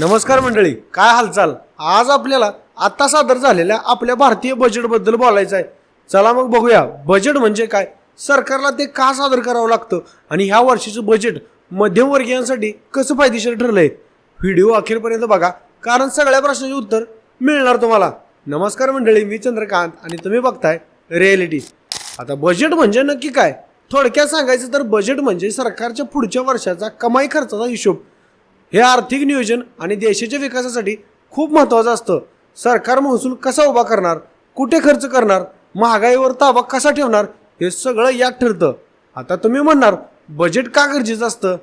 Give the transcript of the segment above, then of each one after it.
नमस्कार मंडळी काय हालचाल? आज आपल्याला आता सादर झालेल्या आपल्या भारतीय बजेटबद्दल बोलायचं आहे. चला मग बघूया बजेट म्हणजे काय? सरकारला ते का सादर करावं लागतं? आणि ह्या वर्षीचं बजेट मध्यमवर्गीयांसाठी कसं फायदेशीर ठरलंय? व्हिडिओ अखेरपर्यंत बघा कारण सगळ्या प्रश्नाचे उत्तर मिळणार तुम्हाला. नमस्कार मंडळी मी चंद्रकांत आणि तुम्ही बघताय रिॲलिटी आता बजेट म्हणजे नक्की काय? थोडक्यात सांगायचं तर बजेट म्हणजे सरकारच्या पुढच्या वर्षाचा कमाई खर्चाचा हिशोब. हे आर्थिक नियोजन आणि देशाच्या विकासासाठी खूप महत्त्वाचं असतं. सरकार महसूल कसा उभा करणार कुठे खर्च करणार महागाईवर ताबा कसा ठेवणार हे सगळं यात ठरतं. आता तुम्ही म्हणणार बजेट का गरजेचं असतं?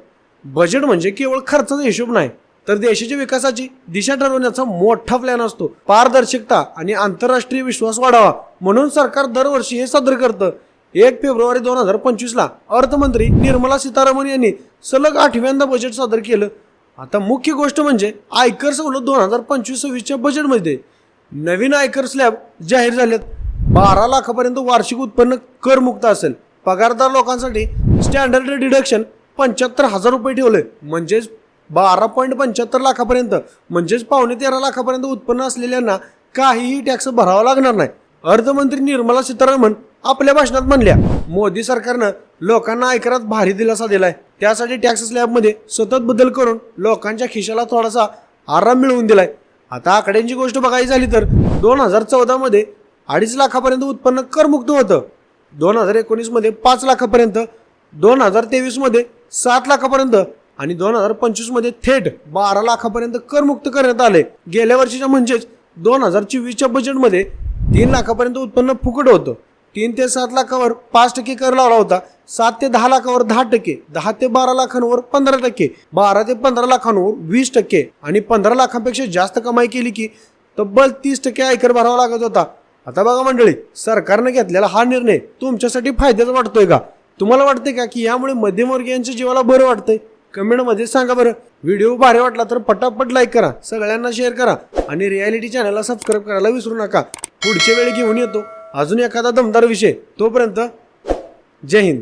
बजेट म्हणजे केवळ खर्चाचा हिशोब नाही तर देशाच्या विकासाची दिशा ठरवण्याचा मोठा प्लॅन असतो. पारदर्शकता आणि आंतरराष्ट्रीय विश्वास वाढावा म्हणून सरकार दरवर्षी हे सादर करतं. एक फेब्रुवारी दोन हजार पंचवीसला अर्थमंत्री निर्मला सीतारामन यांनी सलग आठव्यांदा बजेट सादर केलं. आता मुख्य गोष्ट म्हणजे आयकर सवलत दोन हजार पंचवीस सव्वीसच्या बजेटमध्ये नवीन आयकर स्लॅब जाहीर झालेत. बारा लाखापर्यंत वार्षिक उत्पन्न करमुक्त असेल. पगारदार लोकांसाठी स्टँडर्ड डिडक्शन पंच्याहत्तर हजार रुपये ठेवले. म्हणजेच बारा पॉईंट पंच्याहत्तर लाखापर्यंत म्हणजेच पावणे तेरा लाखापर्यंत उत्पन्न असलेल्यांना काहीही टॅक्स भरावा लागणार नाही. अर्थमंत्री निर्मला सीतारामन आपल्या भाषणात म्हणल्या मोदी सरकारनं लोकांना आयकरात भारी दिलासा दिलाय. त्यासाठी टॅक्स स्लॅबमध्ये सतत बदल करून लोकांच्या खिशाला थोडासा आराम मिळवून दिलाय. आता आकड्यांची गोष्ट बघायची झाली तर दोन हजार चौदामध्ये अडीच लाखापर्यंत उत्पन्न करमुक्त होतं. दोन हजार एकोणीसमध्ये पाच लाखापर्यंत दोन हजार तेवीसमध्ये सात लाखापर्यंत आणि दोन हजार पंचवीसमध्ये थेट बारा लाखापर्यंत करमुक्त करण्यात आले. गेल्या वर्षीच्या म्हणजेच दोन हजार चोवीसच्या बजेटमध्ये तीन लाखापर्यंत उत्पन्न फुकट होतं. तीन ते सात लाखावर पाच टक्के कर लावला होता. सात ते दहा लाखावर दहा टक्के दहा ते बारा लाखांवर पंधरा टक्के बारा ते पंधरा लाखांवर वीस टक्के आणि पंधरा लाखांपेक्षा जास्त कमाई केली की तब्बल तीस टक्के आयकर भरावा लागत होता. आता बघा मंडळी सरकारनं घेतलेला हा निर्णय तुमच्यासाठी फायद्याचा वाटतोय का? तुम्हाला वाटतंय का की यामुळे मध्यमवर्गीयांच्या जीवाला बरं वाटतंय? कमेंटमध्ये सांगा बरं. व्हिडिओ भारी वाटला तर पटापट लाईक करा सगळ्यांना शेअर करा आणि रियालिटी चॅनलला सबस्क्राईब करायला विसरू नका. पुढच्या वेळी घेऊन येतो. अजून एखादा दमदार विषय तोपर्यंत जय हिंद.